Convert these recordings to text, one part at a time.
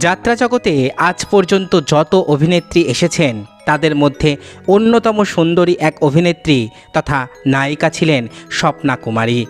যাত্রা জগতে আজ পর্যন্ত যত অভিনেত্রী এসেছেন, তাদের মধ্যে অন্যতম সুন্দরী এক অভিনেত্রী তথা নায়িকা ছিলেন স্বপ্না কুমারী।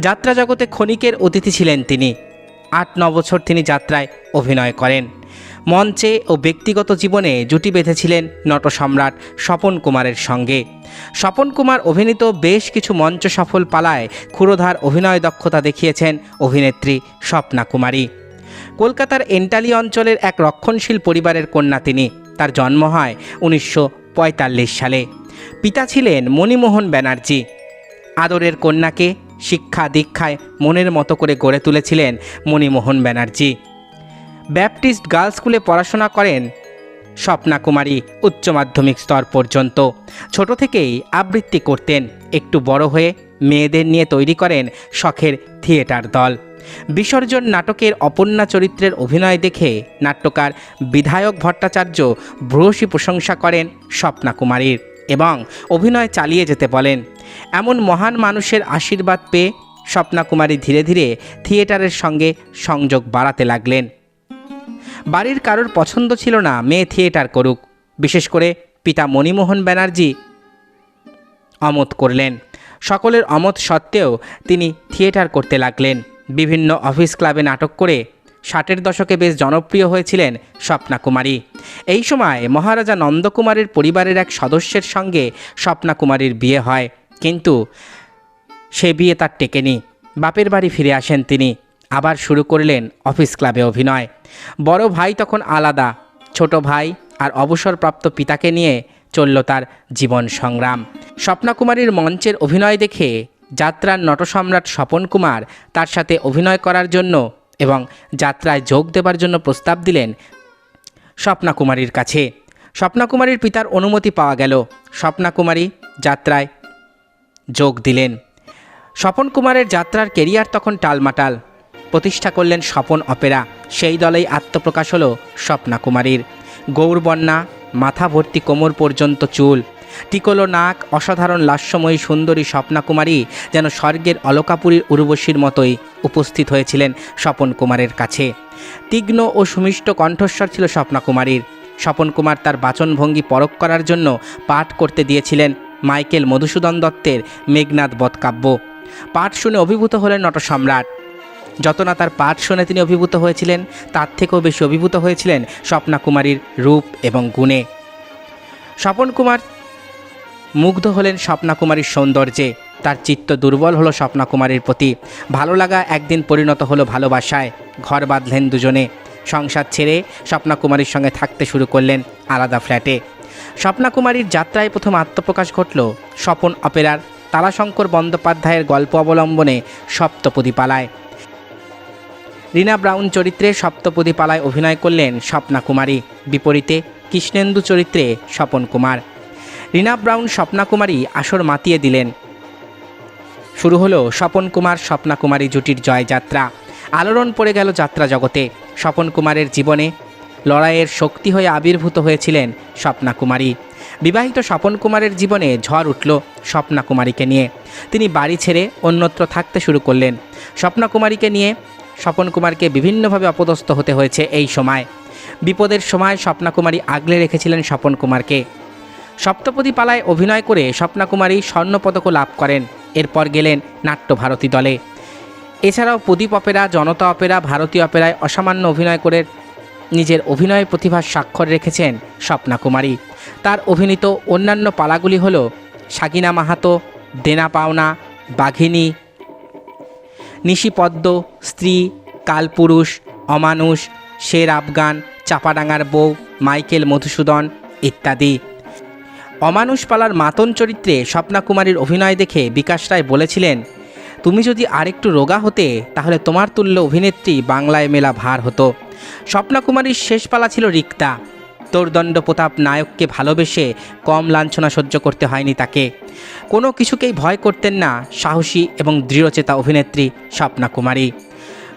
যাত্রা জগতে ক্ষণিকের অতিথি ছিলেন তিনি। আট, ন বছর তিনি যাত্রায় অভিনয় করেন। মঞ্চে ও ব্যক্তিগত জীবনে জুটি বেঁধেছিলেন নট সম্রাট স্বপন কুমারের সঙ্গে। স্বপন কুমার অভিনীত বেশ কিছু মঞ্চ সফল পালায় ক্ষুরোধার অভিনয় দক্ষতা দেখিয়েছেন অভিনেত্রী স্বপ্না কুমারী। কলকাতার এন্টালি অঞ্চলের এক রক্ষণশীল পরিবারের কন্যা তিনি। তার জন্ম হয় উনিশশো পঁয়তাল্লিশ সালে। পিতা ছিলেন মণিমোহন ব্যানার্জি। আদরের কন্যাকে শিক্ষা দীক্ষায় মনের মতো করে গড়ে তুলেছিলেন মণিমোহন ব্যানার্জি। ব্যাপটিস্ট গার্লস স্কুলে পড়াশোনা করেন স্বপ্না কুমারী উচ্চ মাধ্যমিক স্তর পর্যন্ত। ছোট থেকেই আবৃত্তি করতেন। একটু বড় হয়ে মেয়েদের নিয়ে তৈরি করেন শখের থিয়েটার দল। বিসর্জন নাটকের অপর্ণা চরিত্রের অভিনয় দেখে নাট্যকার বিধায়ক ভট্টাচার্য ভ্রূসী প্রশংসা করেন স্বপ্না কুমারীর এবং অভিনয় চালিয়ে যেতে বলেন। এমন মহান মানুষের আশীর্বাদ পেয়ে স্বপ্না কুমারী ধীরে ধীরে থিয়েটারের সঙ্গে সংযোগ বাড়াতে লাগলেন। বাড়ির কারোর পছন্দ ছিল না, মেয়ে থিয়েটার করুক। বিশেষ করে পিতা মণিমোহন ব্যানার্জি অমত করলেন। সকলের অমত সত্ত্বেও তিনি থিয়েটার করতে লাগলেন। বিভিন্ন অফিস ক্লাবে নাটক করে ষাটের দশকে বেশ জনপ্রিয় হয়েছিলেন স্বপ্না কুমারী এই সময় মহারাজা নন্দকুমারের পরিবারের এক সদস্যের সঙ্গে স্বপ্না কুমারীর বিয়ে হয়। কিন্তু সে বিয়ে তার টেকেনি। বাপের বাড়ি ফিরে আসেন তিনি। আবার শুরু করলেন অফিস ক্লাবে অভিনয়। বড় ভাই তখন আলাদা। ছোট ভাই আর অবসরপ্রাপ্ত পিতাকে নিয়ে চলল তার জীবন সংগ্রাম। স্বপ্নাকুমারীর মঞ্চের অভিনয় দেখে যাত্রার নটসম্রাট স্বপন কুমার তার সাথে অভিনয় করার জন্য এবং যাত্রায় যোগ দেবার জন্য প্রস্তাব দিলেন স্বপ্না কুমারীর কাছে। স্বপ্না কুমারীর পিতার অনুমতি পাওয়া গেল। স্বপ্না কুমারী যাত্রায় যোগ দিলেন। স্বপন কুমারের যাত্রার কেরিয়ার তখন টালমাটাল। প্রতিষ্ঠা করলেন স্বপন অপেরা। সেই দলেই আত্মপ্রকাশ হলো স্বপ্না কুমারীর গৌরবন্যা মাথা ভর্তি কোমর পর্যন্ত চুল। টিকলো নাক, অসাধারণ লাস্যময়ী সুন্দরী স্বপ্না কুমারী যেন স্বর্গের অলকাপুরীর উর্বশীর মতোই উপস্থিত হয়েছিলেন স্বপন কুমারের কাছে। তীক্ষ্ণ ও সুমিষ্ট কণ্ঠস্বর ছিল স্বপ্না কুমারীর স্বপন কুমার তার বাচনভঙ্গি পরখ করার জন্য পাঠ করতে দিয়েছিলেন মাইকেল মধুসূদন দত্তের মেঘনাথ বধকাব্য। পাঠ শুনে অভিভূত হলেন নটসম্রাট। যত না তার পাঠ শুনে তিনি অভিভূত হয়েছিলেন, তার থেকেও বেশি অভিভূত হয়েছিলেন স্বপ্না কুমারীর রূপ এবং গুণে। স্বপন কুমার মুগ্ধ হলেন স্বপ্না কুমারীর সৌন্দর্যে। তার চিত্ত দুর্বল হলো স্বপ্না কুমারীর প্রতি। ভালো লাগা একদিন পরিণত হলো ভালোবাসায়। ঘর বাঁধলেন দুজনে। সংসার ছেড়ে স্বপ্না কুমারীর সঙ্গে থাকতে শুরু করলেন আলাদা ফ্ল্যাটে। স্বপ্না কুমারীর যাত্রায় প্রথম আত্মপ্রকাশ ঘটল স্বপন অপেরার তারাশঙ্কর বন্দ্যোপাধ্যায়ের গল্প অবলম্বনে সপ্তপদী পালায়। রীনা ব্রাউন চরিত্রে সপ্তপদী পালায় অভিনয় করলেন স্বপ্না কুমারী। বিপরীতে কৃষ্ণেন্দু চরিত্রে স্বপন কুমার। রীনা ব্রাউন স্বপ্না কুমারী আসর মাতিয়ে দিলেন। শুরু হলো স্বপন কুমার স্বপ্না কুমারী জুটির জয়যাত্রা। আলোড়ন পড়ে গেল যাত্রা জগতে। স্বপন কুমারের জীবনে লড়াইয়ের শক্তি হয়ে আবির্ভূত হয়েছিলেন স্বপ্না কুমারী। বিবাহিত স্বপন কুমারের জীবনে ঝড় উঠল স্বপ্না কুমারীকে নিয়ে। তিনি বাড়ি ছেড়ে অন্যত্র থাকতে শুরু করলেন। স্বপ্না কুমারীকে নিয়ে স্বপন কুমারকে বিভিন্নভাবে অপদস্থ হতে হয়েছে এই সময়। বিপদের সময় স্বপ্না কুমারী আগলে রেখেছিলেন স্বপন কুমারকে। সপ্তপদী পালায় অভিনয় করে স্বপ্না কুমারী স্বর্ণপদকও লাভ করেন। এরপর গেলেন নাট্যভারতী দলে। এছাড়াও প্রদীপ অপেরা, জনতা অপেরা, ভারতীয় অপেরায় অসামান্য অভিনয় করে নিজের অভিনয় প্রতিভার স্বাক্ষর রেখেছেন স্বপ্না কুমারী তার অভিনীত অন্যান্য পালাগুলি হল সাগিনা মাহাতো, দেনা পাওনা, বাঘিনী নিশিপদ্ম, স্ত্রী, কালপুরুষ, অমানুষ, শের আফগান, চাপাডাঙ্গার বউ, মাইকেল মধুসূদন ইত্যাদি। অমানুষ পালার মাতন চরিত্রে স্বপ্না কুমারীর অভিনয় দেখে বিকাশ রায় বলেছিলেন, তুমি যদি আরেকটু রোগা হতে, তাহলে তোমার তুল্য অভিনেত্রী বাংলায় মেলা ভার হতো। স্বপ্না কুমারীর শেষ পালা ছিল রিক্তা। তোরদণ্ড প্রতাপ নায়ককে ভালোবেসে কম লাঞ্ছনা সহ্য করতে হয়নি তাকে। কোনো কিছুকেই ভয় করতেন না সাহসী এবং দৃঢ়চেতা অভিনেত্রী স্বপ্না কুমারী।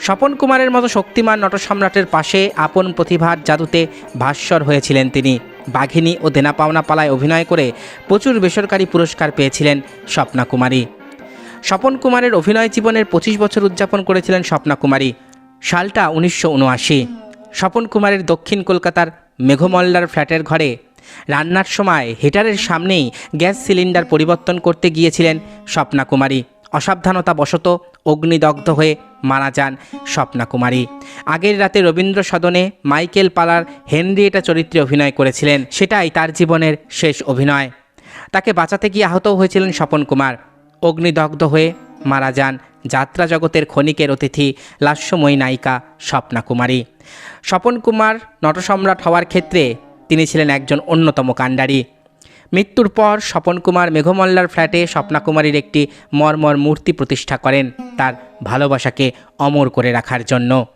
স্বপন কুমারের মতো শক্তিমান নটসম্রাটের পাশে আপন প্রতিভার জাদুতে ভাস্বর হয়েছিলেন তিনি। বাঘিনী ও দেনা পাওনা পালায় অভিনয় করে প্রচুর বেসরকারি পুরস্কার পেয়েছিলেন স্বপ্না কুমারী। স্বপন কুমারের অভিনয় জীবনের পঁচিশ বছর উদযাপন করেছিলেন স্বপ্না কুমারী। সালটা উনিশশো উনআশি। স্বপন কুমারের দক্ষিণ কলকাতার মেঘমল্লার ফ্ল্যাটের ঘরে। রান্নার সময় হিটারের সামনেই গ্যাস সিলিন্ডার পরিবর্তন করতে গিয়েছিলেন স্বপ্না কুমারী অসাবধানতা বশত অগ্নিদগ্ধ হয়ে মারা যান স্বপ্না কুমারী আগের রাতে রবীন্দ্র সদনে মাইকেল পালার হেনরিয়েটা চরিত্রে অভিনয় করেছিলেন। সেটাই তার জীবনের শেষ অভিনয়। তাকে বাঁচাতে গিয়ে আহতও হয়েছিলেন স্বপন কুমার। অগ্নিদগ্ধ হয়ে মারা যান। যাত্রা জগতের ক্ষণিকের অতিথি, লাস্যময়ী নায়িকা স্বপ্না কুমারী। স্বপন কুমার নটসম্রাট হওয়ার ক্ষেত্রে তিনি ছিলেন একজন অন্যতম কাণ্ডারি। মৃত্যুর পর স্বপন কুমার মেঘমল্লার ফ্ল্যাটে স্বপ্না কুমারীর একটি মর্মর মূর্তি প্রতিষ্ঠা করেন তার ভালোবাসাকে অমর করে রাখার জন্য।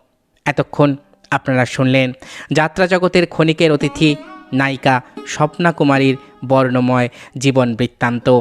এতক্ষণ আপনারা শুনলেন, যাত্রা জগতের ক্ষণিকের অতিথি, নায়িকা স্বপ্না কুমারীর বর্ণময় জীবন বৃত্তান্ত।